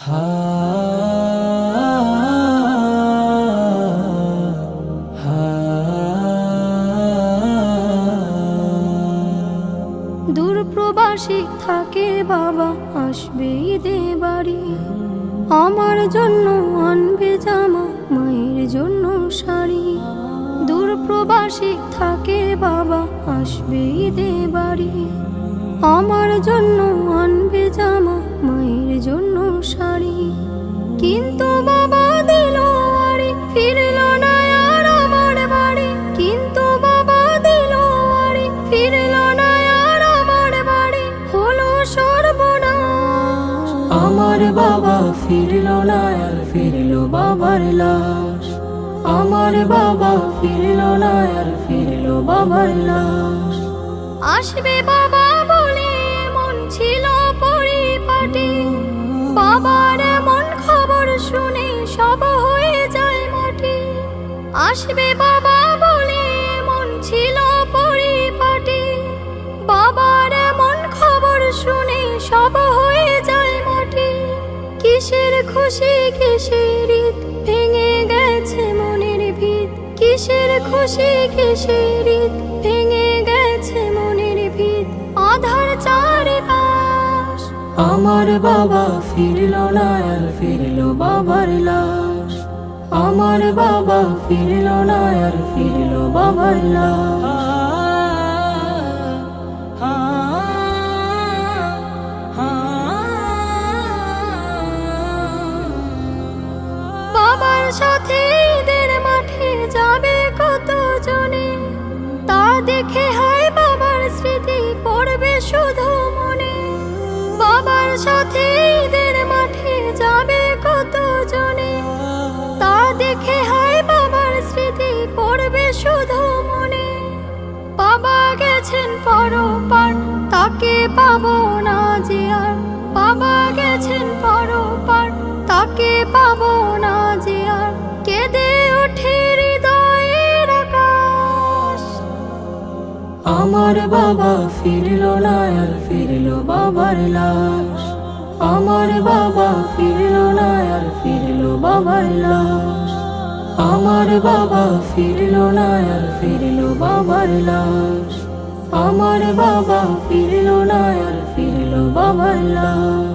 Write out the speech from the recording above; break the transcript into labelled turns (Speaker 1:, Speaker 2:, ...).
Speaker 1: হা হা
Speaker 2: দূর প্রবাসী থাকে বাবা আসবে ঈদে বাড়ি আমার জন্য আনবে জামা মায়ের জন্য শাড়ি দূর প্রবাসী থাকে বাবা আসবে ঈদে বাড়ি আমার জন্য আনবে জামা মায়ের জন্য কিন্তু বাবা দিল আরে ফিরল না আর আমার বাড়ি। কিন্তু বাবা দিল আরে ফিরল না আর আমার বাড়ি। হলো সর্বনাশ।
Speaker 1: আমার বাবা ফিরল না আর ফিরল বাবার লাশ। আমার বাবা ফিরল না আর ফিরল বাবার লাশ।
Speaker 2: আসবে বাবা বলে মন ছিল পরিপাটি। আসবে বাবা বলে মন ছিল পরিপাটি। বাবার এমন খবর শুনে সব হয়ে যায় মাটি। কিসের খুশি, কিসের ঈদ, ভেঙে গেছে মনের ভিত। কিসের খুশি, কিসের ঈদ, ভেঙে গেছে মনের ভিত। আধার চারিপাশ।
Speaker 1: আমার বাবা ফিরল না ফিরল বাবার লাশ। আমার বাবা ফিরল না আর ফিরল বাবার
Speaker 2: বাবার সাথে পরপার তাকে পাবো না যে আর। বাবা গেছেন পরপার তাকে পাবো না যে আর। কেঁদে ওঠে হৃদয়ের আকাশ।
Speaker 1: আমার বাবা ফিরল না আর ফিরল বাবার লাশ। আমার বাবা ফিরল না আর ফিরল বাবার লাশ। আমার বাবা ফিরল না আর ফিরল বাবার লাশ। আমার বাবা ফিরলো না আর ফিরলো বাবার লাশ